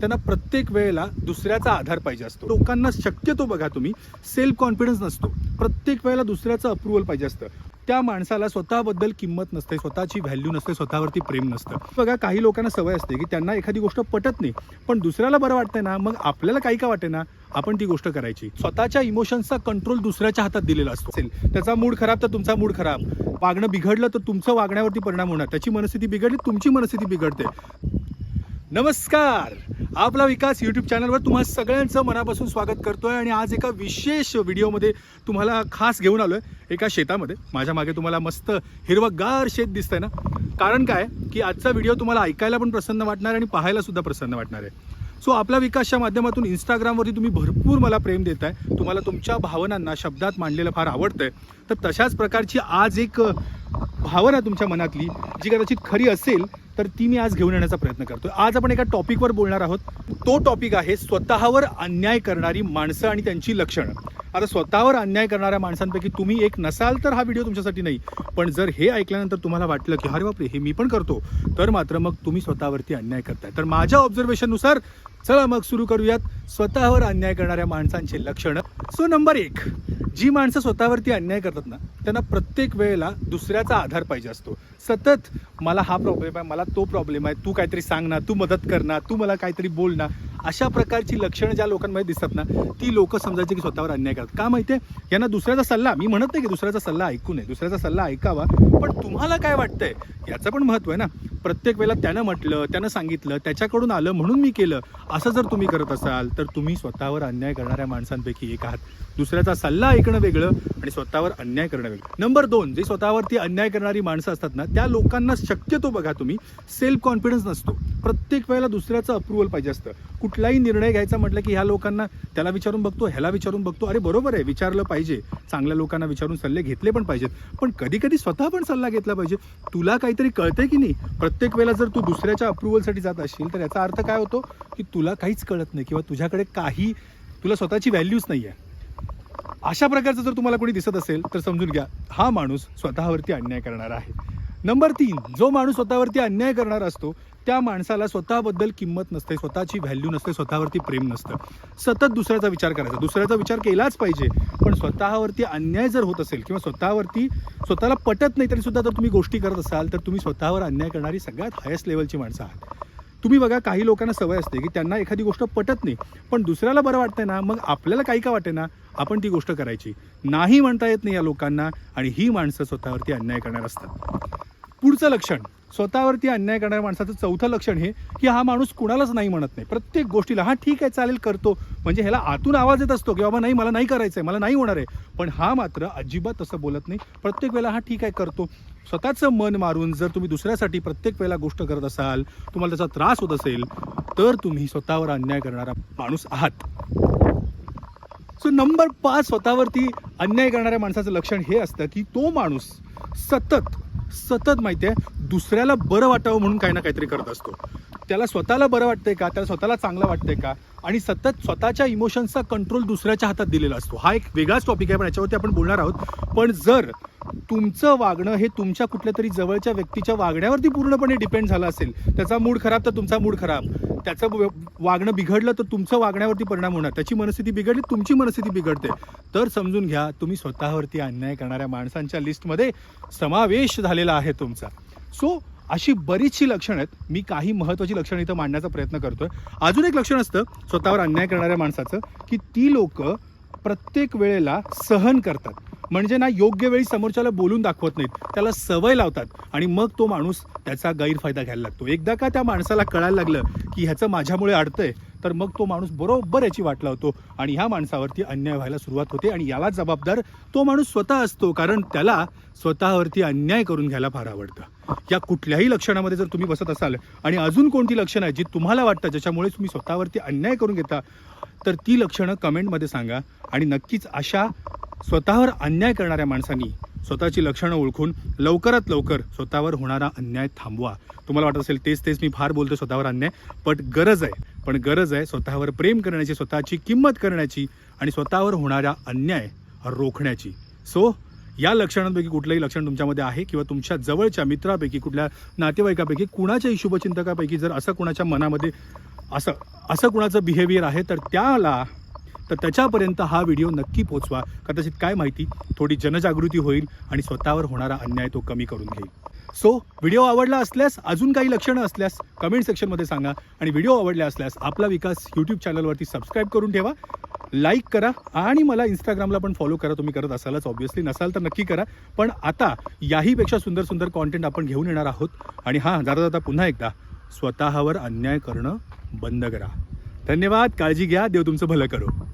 त्यांना प्रत्येक वेळेला दुसऱ्याचा आधार पाहिजे असतो. लोकांना शक्यतो बघा तुम्ही सेल्फ कॉन्फिडन्स नसतो. प्रत्येक वेळेला दुसऱ्याचं अप्रुव्हल पाहिजे असतं. त्या माणसाला स्वतःबद्दल किंमत नसते स्वतःची व्हॅल्यू नसते स्वतःवरती प्रेम नसतं. बघा काही लोकांना सवय असते की त्यांना एखादी गोष्ट पटत नाही पण दुसऱ्याला बरं वाटतंय ना मग आपल्याला काही का वाटे ना आपण ती गोष्ट करायची. स्वतःच्या इमोशन्सचा कंट्रोल दुसऱ्याच्या हातात दिलेला असतो. असेल त्याचा मूड खराब तर तुमचा मूड खराब. वागणं बिघडलं तर तुमचं वागण्यावरती परिणाम होणार. त्याची मनस्थिती बिघडली तुमची मनस्थिती बिघडते. नमस्कार. आपला विकास यूट्यूब चॅनलवर तुम्हा सगळ्यांचं मनापासून स्वागत करतोय आणि आज एका विशेष व्हिडिओमध्ये तुम्हाला खास घेऊन आलोय. एका शेतामध्ये. माझ्या मागे तुम्हाला मस्त हिरवगार शेत दिसतंय ना. कारण काय? की आजचा व्हिडिओ तुम्हाला ऐकायला पण प्रसन्न वाटणार आणि पाहायला सुद्धा प्रसन्न वाटणार आहे. सो आपला विकासच्या माध्यमातून इंस्टाग्रामवरती तुम्ही भरपूर मला प्रेम देत आहे तुम्हाला तुमच्या भावनांना शब्दात मांडलेलं फार आवडतं आहे तर तशाच प्रकारची आज एक भावना तुमच्या मनातली जी कदाचित खरी असेल तर ती मी आज घेऊन येण्याचा प्रयत्न करतोय. आज आपण एका टॉपिकवर बोलणार आहोत. तो टॉपिक आहे स्वतःवर अन्याय करणारी माणसं आणि त्यांची लक्षणं. आता स्वतःवर अन्याय करणाऱ्या माणसांपैकी तुम्ही एक नसाल तर हा व्हिडिओ तुमच्यासाठी नाही. पण जर हे ऐकल्यानंतर तुम्हाला वाटलं की अरे बापरे हे मी पण करतो तर मात्र मग तुम्ही स्वतःवरती अन्याय करताय. तर माझ्या ऑब्झर्वेशननुसार चला मग सुरू करूयात. स्वतःवर अन्याय करणाऱ्या माणसांची लक्षणं. सो नंबर एक जी माणसं स्वतःवरती अन्याय करतात ना त्यांना प्रत्येक वेळेला दुसऱ्याचा आधार पाहिजे असतो. सतत मला हा प्रॉब्लेम आहे मला तो प्रॉब्लेम आहे तू काहीतरी सांग ना तू मदत कर ना तू मला काहीतरी बोल ना. अशा प्रकारची लक्षणं ज्या लोकांमध्ये दिसतात ना ती लोक समजायची की स्वतःवर अन्याय करतात. का माहितीये यांना दुसऱ्याचा सल्ला मी म्हणत नाही की दुसऱ्याचा सल्ला ऐकू नये दुसऱ्याचा सल्ला ऐकावा पण तुम्हाला काय वाटतंय? याचं पण महत्त्व आहे ना. प्रत्येक वेळेला त्यानं म्हटलं त्यानं सांगितलं त्याच्याकडून आलं म्हणून मी केलं. असं जर तुम्ही करत असाल तर तुम्ही स्वतःवर अन्याय करणाऱ्या माणसांपैकी एक आहात. दुसऱ्याचा सल्ला ऐकणं वेगळं आणि स्वतःवर अन्याय करणं वेगळं. नंबर दोन जे स्वतःवरती अन्याय करणारी माणसं असतात ना त्या लोकांना शक्यतो बघा तुम्ही सेल्फ कॉन्फिडन्स नसतो. प्रत्येक वेळेला दुसऱ्याचं अप्रुव्हल पाहिजे असतं. कुठलाही निर्णय घ्यायचा म्हटलं की ह्या लोकांना त्याला विचारून बघतो ह्याला विचारून बघतो अरे बरोबर आहे विचारलं पाहिजे. चांगल्या लोकांना विचारून सल्ले घेतले पण पाहिजेत. पण कधी कधी स्वतः पण सल्ला घेतला पाहिजे. तुला काहीतरी कळतंय की नाही? प्रत्येक वेळेला जर तू दुसऱ्याच्या अप्रुव्हलसाठी जात असशील तर याचा अर्थ काय होतो की तुला काहीच कळत नाही किंवा तुझ्याकडे काही तुला स्वतःची व्हॅल्यूच नाही आहे अशा प्रकारचं जर तुम्हाला कोणी दिसत असेल तर समजून घ्या हा माणूस स्वतःवरती अन्याय करणारा आहे. नंबर तीन जो माणूस स्वतःवरती अन्याय करणारा असतो त्या माणसाला स्वतःबद्दल किंमत नसते स्वतःची व्हॅल्यू नसते स्वतःवरती प्रेम नसतं. सतत दुसऱ्याचा विचार करायचा. दुसऱ्याचा विचार केलाच पाहिजे पण स्वतःवरती अन्याय जर होत असेल किंवा स्वतःवरती स्वतःला पटत नाही तरी सुद्धा जर तुम्ही गोष्टी करत असाल तर तुम्ही स्वतःवर अन्याय करणारी सगळ्यात हायस्ट लेवलची माणसं आहात. तुम्ही बघा काही लोकांना सवय असते की त्यांना एखादी गोष्ट पटत नाही. पण दुसऱ्याला बरं वाटतंय ना मग आपल्याला काही का वाटे ना आपण ती गोष्ट करायची. नाही म्हणता येत नाही या लोकांना आणि ही माणसं स्वतःवरती अन्याय करणार असतात. पुढचं लक्षण. स्वतःवरती अन्याय करणाऱ्या माणसाचं चौथं लक्षण हे की हा माणूस कुणालाच नाही म्हणत नाही. प्रत्येक गोष्टीला हा ठीक आहे चालेल करतो. म्हणजे ह्याला आतून आवाज येत असतो की बाबा नाही मला नाही करायचं आहे मला नाही होणार आहे. पण हा मात्र अजिबात तसं बोलत नाही. प्रत्येक वेळेला हा ठीक आहे करतो. स्वतःचं मन मारून जर तुम्ही दुसऱ्यासाठी प्रत्येक वेळेला गोष्ट करत असाल तुम्हाला त्याचा त्रास होत असेल तर तुम्ही स्वतःवर अन्याय करणारा माणूस आहात. सो नंबर पाच स्वतःवरती अन्याय करणाऱ्या माणसाचं लक्षण हे असतं की तो माणूस सतत सतत माहिती आहे दुसऱ्याला बरं वाटावं म्हणून काही ना काहीतरी करत असतो. त्याला स्वतःला बरं वाटतंय का? त्याला स्वतःला चांगलं वाटतंय का? आणि सतत स्वतःच्या इमोशन्सचा कंट्रोल दुसऱ्याच्या हातात दिलेला असतो. हा एक वेगळाच टॉपिक आहे पण याच्यावरती आपण बोलणार आहोत. पण जर तुमचं वागणं हे तुमच्या कुठल्या तरी जवळच्या व्यक्तीच्या वागण्यावरती पूर्णपणे डिपेंड झालं असेल. त्याचा मूड खराब तर तुमचा मूड खराब. त्याचं वागणं बिघडलं तर तुमचं वागण्यावरती परिणाम होणार. त्याची मनस्थिती बिघडली तुमची मनस्थिती बिघडते. तर समजून घ्या तुम्ही स्वतःवरती अन्याय करणाऱ्या माणसांच्या लिस्टमध्ये समावेश झालेला आहे तुमचा. सो अशी बरीचशी लक्षणं आहेत. मी काही महत्त्वाची लक्षणं इथं मांडण्याचा प्रयत्न करतोय. अजून एक लक्षण असतं स्वतःवर अन्याय करणाऱ्या माणसाचं की ती लोक प्रत्येक वेळेला सहन करतात. म्हणजे ना योग्य वेळी समोरच्याला बोलून दाखवत नाहीत. त्याला सवय लावतात आणि मग तो माणूस त्याचा गैरफायदा घ्यायला लागतो. एकदा का त्या माणसाला कळायला लागलं की ह्याचं माझ्यामुळे अडतंय तर मग तो माणूस बरोबर याची वाट लावतो आणि ह्या माणसावरती अन्याय व्हायला सुरुवात होते आणि याला जबाबदार तो माणूस स्वतः असतो कारण त्याला स्वतःवरती अन्याय करून घ्यायला फार आवडतं. या कुठल्याही लक्षणामध्ये जर तुम्ही बसत असाल आणि अजून कोणती लक्षणं आहेत जी तुम्हाला वाटतं ज्याच्यामुळे तुम्ही स्वतःवरती अन्याय करून घेता तर ती लक्षणं कमेंटमध्ये सांगा आणि नक्कीच अशा स्वतःवर अन्याय करणाऱ्या माणसांनी स्वतःची लक्षणं ओळखून लवकरात लवकर स्वतःवर होणारा अन्याय थांबवा. तुम्हाला वाटत असेल तेच तेच मी फार बोलतो स्वतःवर अन्याय बट गरज आहे. पण गरज आहे स्वतःवर प्रेम करण्याची स्वतःची किंमत करण्याची आणि स्वतःवर होणारा अन्याय रोखण्याची. सो या लक्षणांपैकी कुठलंही लक्षण तुमच्यामध्ये आहे किंवा तुमच्या जवळच्या मित्रापैकी कुठल्या नातेवाईकापैकी कुणाच्याही शुभचिंतकापैकी जर असं कुणाच्या मनामध्ये असं असं कुणाचं बिहेवियर आहे तर त्याला तर त्याच्यापर्यंत हा व्हिडिओ नक्की पोचवा कदाचित काय माहिती थोडी जनजागृती होईल आणि स्वतःवर होणारा अन्याय तो कमी करून घेईल. सो व्हिडिओ आवडला असल्यास अजून काही लक्षणं असल्यास कमेंट सेक्शनमध्ये सांगा. आणि व्हिडिओ आवडल्या असल्यास आपला विकास यूट्यूब चॅनलवरती सबस्क्राईब करून ठेवा. लाईक करा आणि मला इंस्टाग्रामला पण फॉलो करा. तुम्ही करत असालच ऑब्व्हियसली नसाल तर नक्की करा. पण आता याहीपेक्षा सुंदर सुंदर कॉन्टेंट आपण घेऊन येणार आहोत. आणि हां जाता जाता पुन्हा एकदा. स्वतःवर अन्याय करणं बंद करा. धन्यवाद. काळजी घ्या. देव तुमचं भलं करो.